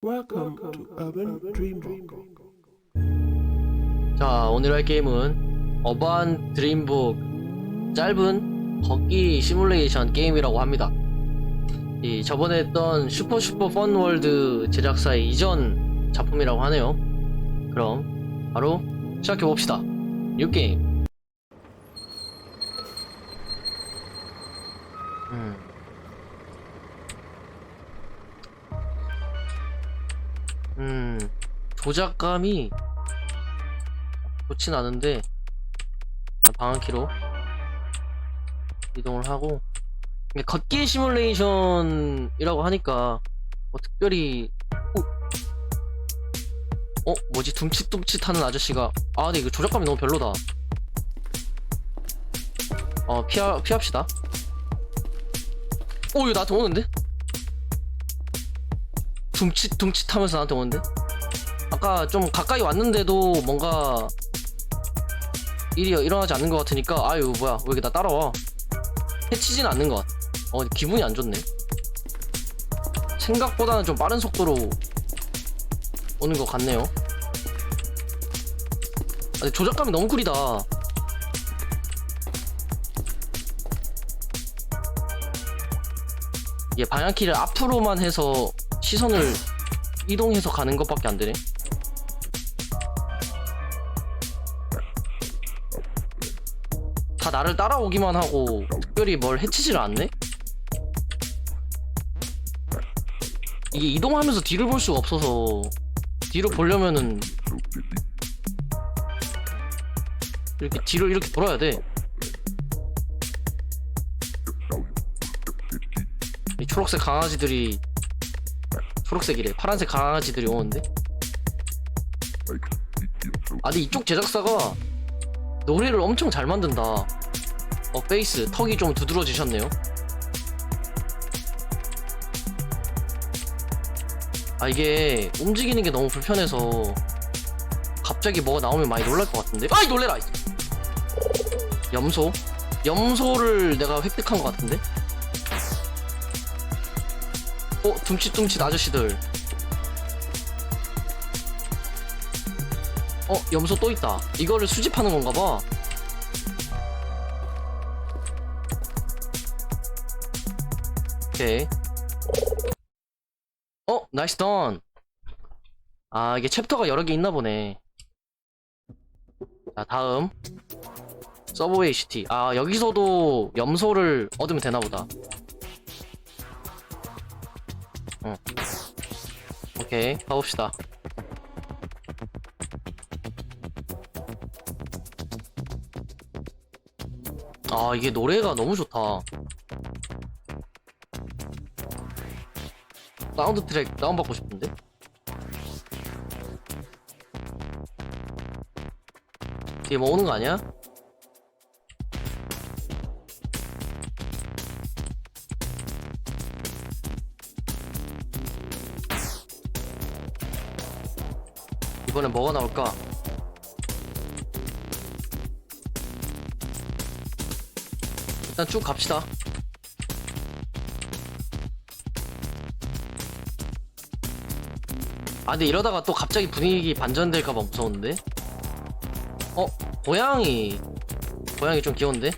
Welcome to Urban Dreambook. 자, 오늘 할 게임은 어반 드림북 짧은 걷기 시뮬레이션 게임이라고 합니다. 이 저번에 했던 슈퍼 슈퍼 펀 월드 제작사의 이전 작품이라고 하네요. 그럼 바로 시작해 봅시다. 뉴 게임. 음. 음. 조작감이 좋진 않은데 자, 방향키로 이동을 하고 걷기 시뮬레이션이라고 하니까 뭐 특별히 어? 어? 뭐지 둠칫둠칫 하는 아저씨가 아 근데 이거 조작감이 너무 별로다 어 피하, 피합시다 오 이거 나한테 오는데? 둠칫 둠칫 하면서 나한테 오는데? 아까 좀 가까이 왔는데도 뭔가 일이 일어나지 않는 것 같으니까 아유 뭐야 왜 이렇게 나 따라와? 해치진 않는 것 같아. 어 기분이 안 좋네. 생각보다는 좀 빠른 속도로 오는 것 같네요. 아, 조작감이 너무 구리다. 이게 방향키를 앞으로만 해서 시선을 이동해서 가는 것밖에 안 되네 다 나를 따라오기만 하고 특별히 뭘 해치지를 않네? 이게 이동하면서 뒤를 볼 수가 없어서 뒤를 보려면은 이렇게 뒤를 이렇게 돌아야 돼. 이 초록색 강아지들이 초록색이래 파란색 강아지들이 오는데 아 근데 이쪽 제작사가 노래를 엄청 잘 만든다. 어, 베이스, 턱이 좀 두드러지셨네요. 아, 이게 움직이는 게 너무 불편해서 갑자기 뭐가 나오면 많이 놀랄 것 같은데. 아이, 놀래라! 염소? 염소를 내가 획득한 것 같은데? 어, 둠칫둠칫 아저씨들. 어, 염소 또 있다. 이거를 수집하는 건가 봐. 오케이. 어, 나이스 던. 아, 이게 챕터가 여러 개 있나 보네. 자, 다음. 서브웨이 시티. 아, 여기서도 염소를 얻으면 되나 보다. 오케이, 가봅시다. 아 이게 노래가 너무 좋다 사운드 트랙 다운받고 싶은데 뒤에 뭐 오는 거 아니야? 이번엔 뭐가 나올까? 일단 쭉 갑시다. 아, 근데 이러다가 또 갑자기 분위기 반전될까봐 무서운데? 어, 고양이. 고양이 좀 귀여운데?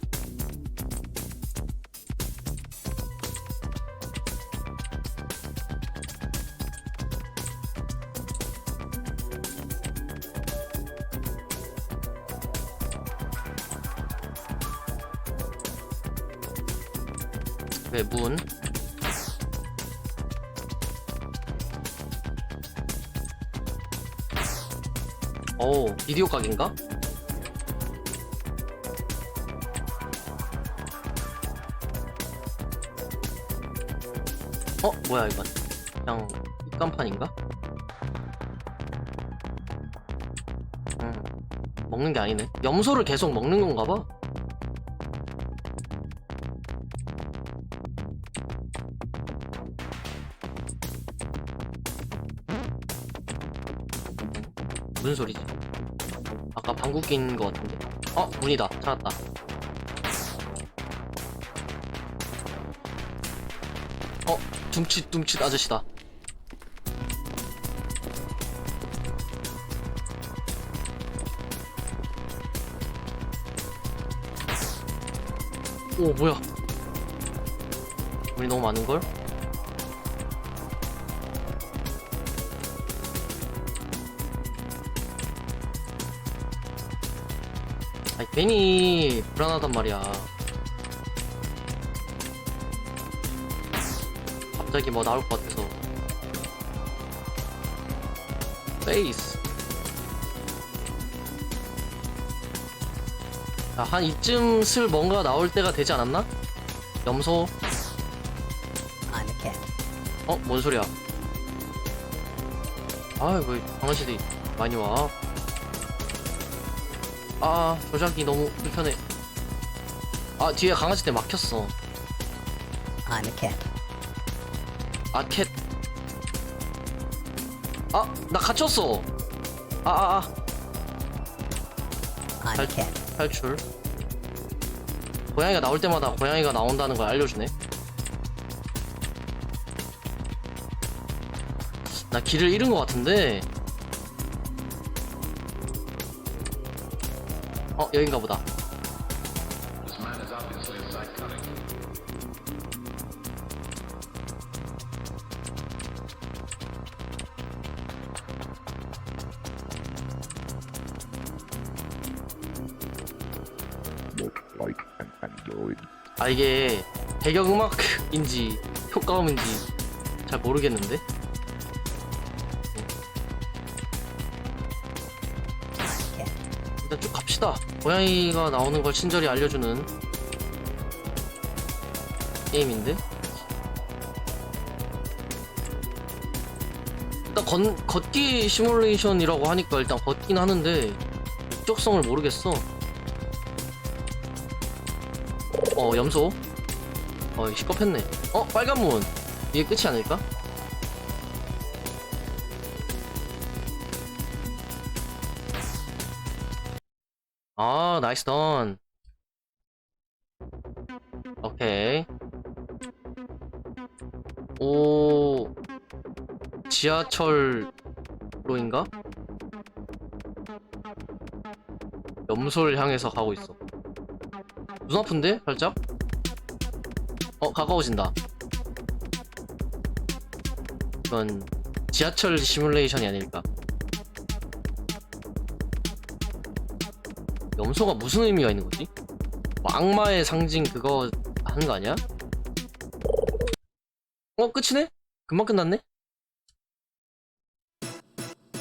왜 문? 오, 비디오 각인가? 어, 뭐야 이건? 그냥 입간판인가? 음, 먹는 게 아니네. 염소를 계속 먹는 건가 봐. 무슨 소리지? 아까 방구 낀 거 같은데? 어! 문이다! 찾았다 어! 둠칫둠칫 아저씨다 오 뭐야 우리 너무 많은걸? 괜히 불안하단 말이야 갑자기 뭐 나올 것 같아서 페이스 자, 한 이쯤 슬 뭔가 나올 때가 되지 않았나? 염소. 어? 뭔 소리야? 아이, 왜 강아지들이 많이 와? 아, 조작이 너무 불편해. 아, 뒤에 강아지들 막혔어. I'm a cat. 아, 캣. 아, 나 갇혔어. 아, 아, 아. I'm a cat. 탈출. 고양이가 나올 때마다 고양이가 나온다는 걸 알려주네. 나 길을 잃은 것 같은데. 어, 여긴가 보다. 아, 이게 배경음악인지 효과음인지 잘 모르겠는데? 고양이가 나오는 걸 친절히 알려주는 게임인데. 일단 건, 걷기 시뮬레이션이라고 하니까 일단 걷긴 하는데 목적성을 모르겠어. 어 염소. 어 시겁했네. 어 빨간 문. 이게 끝이 아닐까? 아, 나이스 던. 오케이. 오, 지하철로인가? 염소를 향해서 가고 있어. 눈 아픈데? 살짝? 어, 가까워진다. 이건 지하철 시뮬레이션이 아닐까. 염소가 무슨 의미가 있는 거지? 뭐 악마의 상징 그거 하는 거 아니야? 어 끝이네? 금방 끝났네?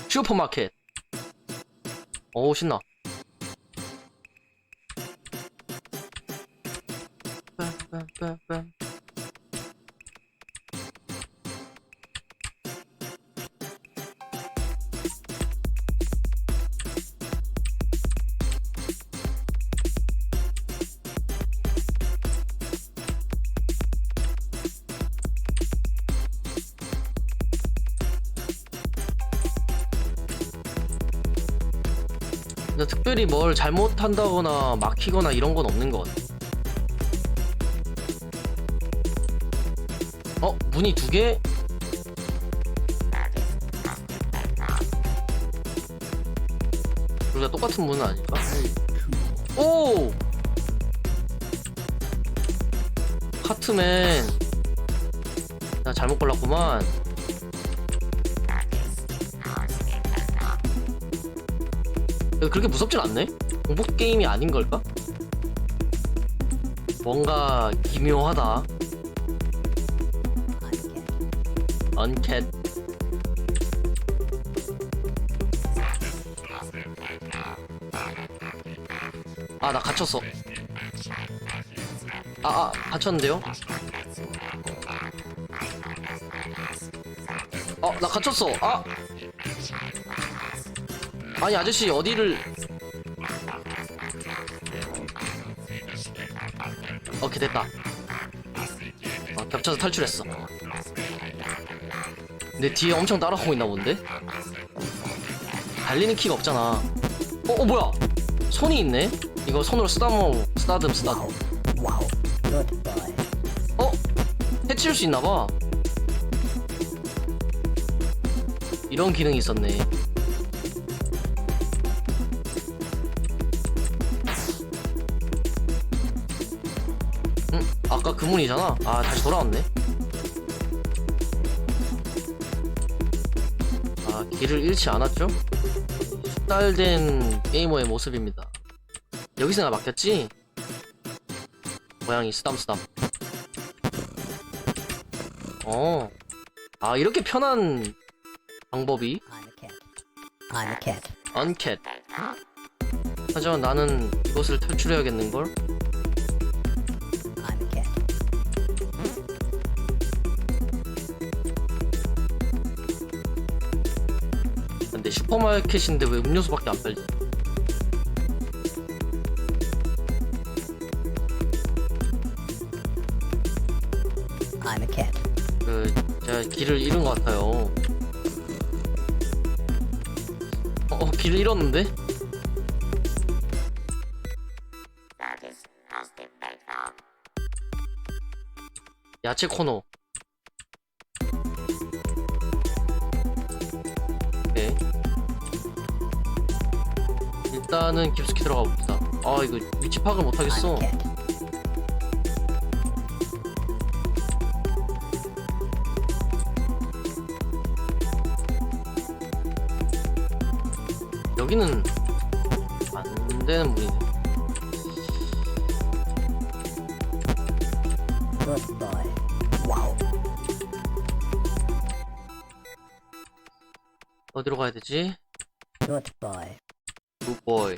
슈퍼마켓 오 신나 빰빰빰빰. 근데 특별히 뭘 잘못한다거나 막히거나 이런 건 없는 것 같아. 어? 문이 두 개? 둘 다 똑같은 문은 아닐까? 오! 카트맨. 나 잘못 골랐구만. 그렇게 무섭진 않네? 공포 게임이 아닌 걸까? 뭔가 기묘하다. 언캣. 아, 나 갇혔어. 아, 아, 갇혔는데요? 어, 나 갇혔어. 아! 아니, 아저씨, 어디를. 오케이, 됐다. 어, 겹쳐서 탈출했어. 내 뒤에 엄청 따라오고 있나 본데? 달리는 키가 없잖아. 어, 어 뭐야? 손이 있네? 이거 손으로 쓰다모, 쓰다듬, 쓰다듬. 어? 해치울 수 있나봐. 이런 기능이 있었네. 그문이잖아. 아, 다시 돌아왔네. 아, 길을 잃지 않았죠? 숙달된 게이머의 모습입니다. 여기서 나 막혔지? 고양이 쓰담쓰담. 어. 아, 이렇게 편한 방법이 cat. 언캣. 하지만 나는 이것을 탈출해야겠는걸? 슈퍼마켓인데 왜 음료수밖에 안 팔지? I'm a cat. 그 제가 길을 잃은 것 같아요. 어, 어 길을 잃었는데? 야채 코너. 일단은 깊숙이 들어가 봅시다. 아 이거 위치 파악을 못 하겠어. 여기는 안 되는 문이네. 어디로 가야 되지? Good boy. 굿보이.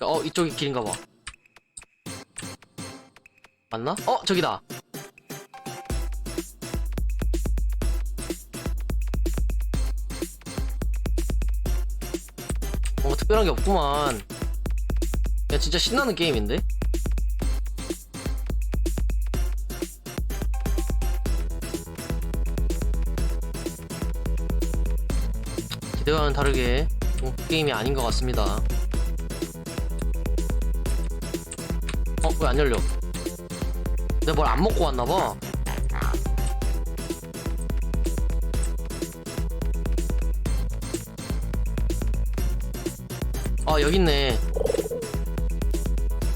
어, 이쪽이 길인가 봐. 맞나? 어, 저기다. 뭔가 특별한 게 없구만. 야, 진짜 신나는 게임인데? 기대와는 다르게 게임이 아닌 것 같습니다. 어, 왜 안 열려? 내가 뭘 안 먹고 왔나봐. 아, 여기 있네.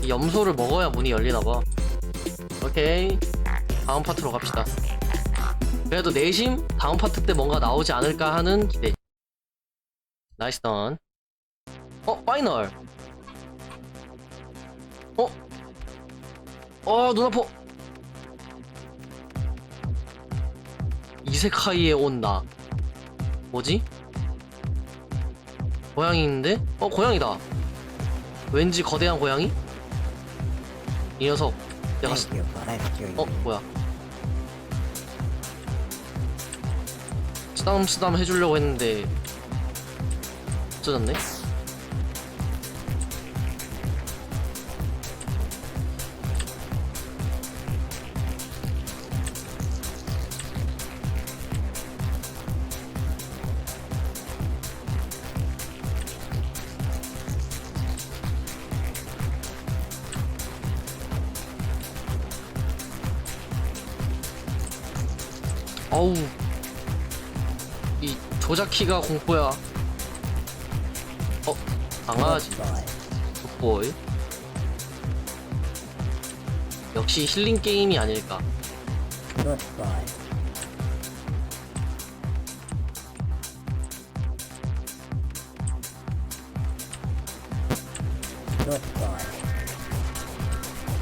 이 염소를 먹어야 문이 열리나봐. 오케이. 다음 파트로 갑시다. 그래도 내심 다음 파트 때 뭔가 나오지 않을까 하는 기대. 나이스 던. 어, 파이널. 어? 어, 눈 아파. 이세카이에 온 나. 뭐지? 고양이 있는데? 어, 고양이다. 왠지 거대한 고양이? 이 녀석. 내가 쓰... 어. 뭐야. 쓰담쓰담 해주려고 했는데 없어졌네? 어우 이 조작키가 공포야 어? Boy. 굿보이 역시 힐링 게임이 아닐까.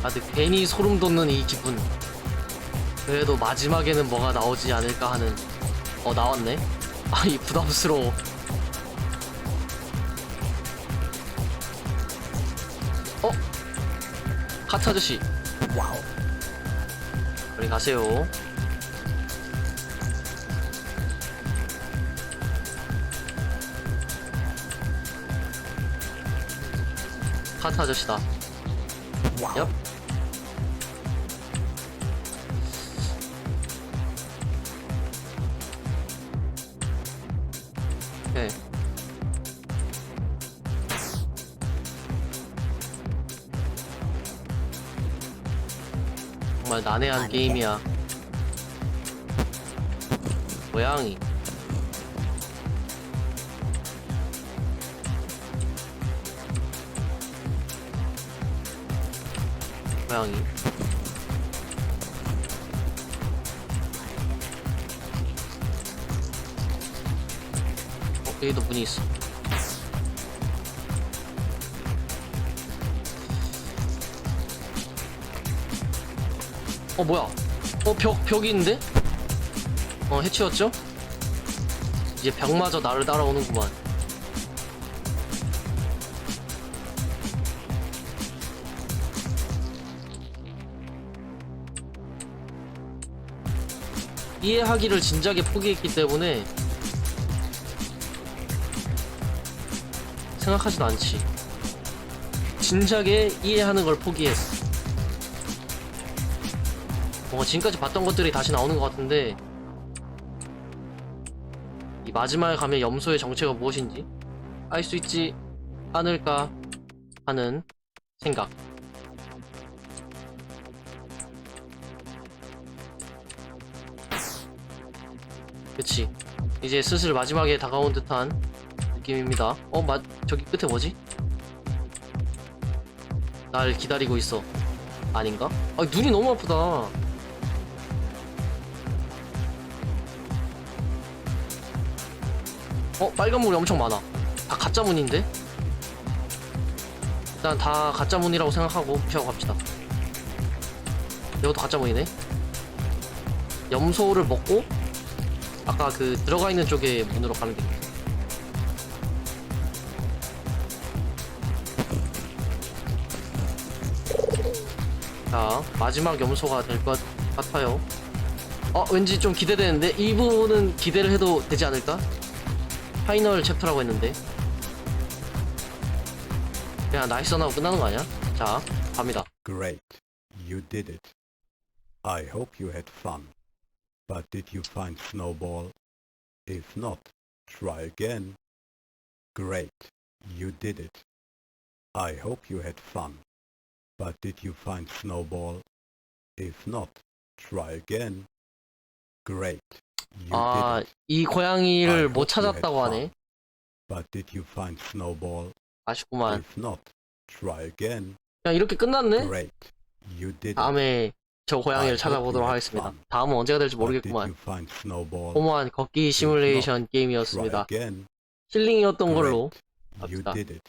아 근데 괜히 소름 돋는 이 기분 그래도 마지막에는 뭐가 나오지 않을까 하는 어 나왔네 아이 부담스러워 어? 카트 아저씨 Wow. 빨리 가세요 카트 아저씨다 Wow. 얍 정말 난해한 게임이야. 고양이. 고양이. 어, 여기도 문이 있어. 어, 뭐야? 어, 벽, 벽이 있는데? 어, 해치웠죠? 이제 벽마저 나를 따라오는구만. 이해하기를 진작에 포기했기 때문에 생각하지도 않지. 진작에 이해하는 걸 포기했어. 뭔가 지금까지 봤던 것들이 다시 나오는 것 같은데 이 마지막에 가면 염소의 정체가 무엇인지 알 수 있지 않을까 하는 생각. 그치. 이제 슬슬 마지막에 다가온 듯한 느낌입니다. 어, 마, 저기 끝에 뭐지? 날 기다리고 있어. 아닌가? 아, 눈이 너무 아프다. 어, 빨간 물이 엄청 많아. 다 가짜 문인데? 일단 다 가짜 문이라고 생각하고 피하고 갑시다. 이것도 가짜 문이네. 염소를 먹고 아까 그 들어가 있는 쪽에 문으로 가면 됩니다. 자, 마지막 염소가 될 것 같아요. 어, 왠지 좀 기대되는데? 이 부분은 기대를 해도 되지 않을까? 파이널 챕터라고 했는데. 그냥 나이스 하고 끝나는 거 아니야? 자, 갑니다. Great. You did it. I hope you had fun. But did you find Snowball? If not, try again. Great. You did it. I hope you had fun. But did you find Snowball? If not, try again. Great. 아. 이 고양이를 못 찾았다고 하네. But did you find Snowball? 아쉽구만. If not, try again. 그냥 이렇게 끝났네? Great. You did. 다음에 저 고양이를 찾아보도록 하겠습니다. 다음은 언제가 될지 모르겠구만. 허무한 걷기 시뮬레이션 게임이었습니다. 힐링이었던 걸로 it.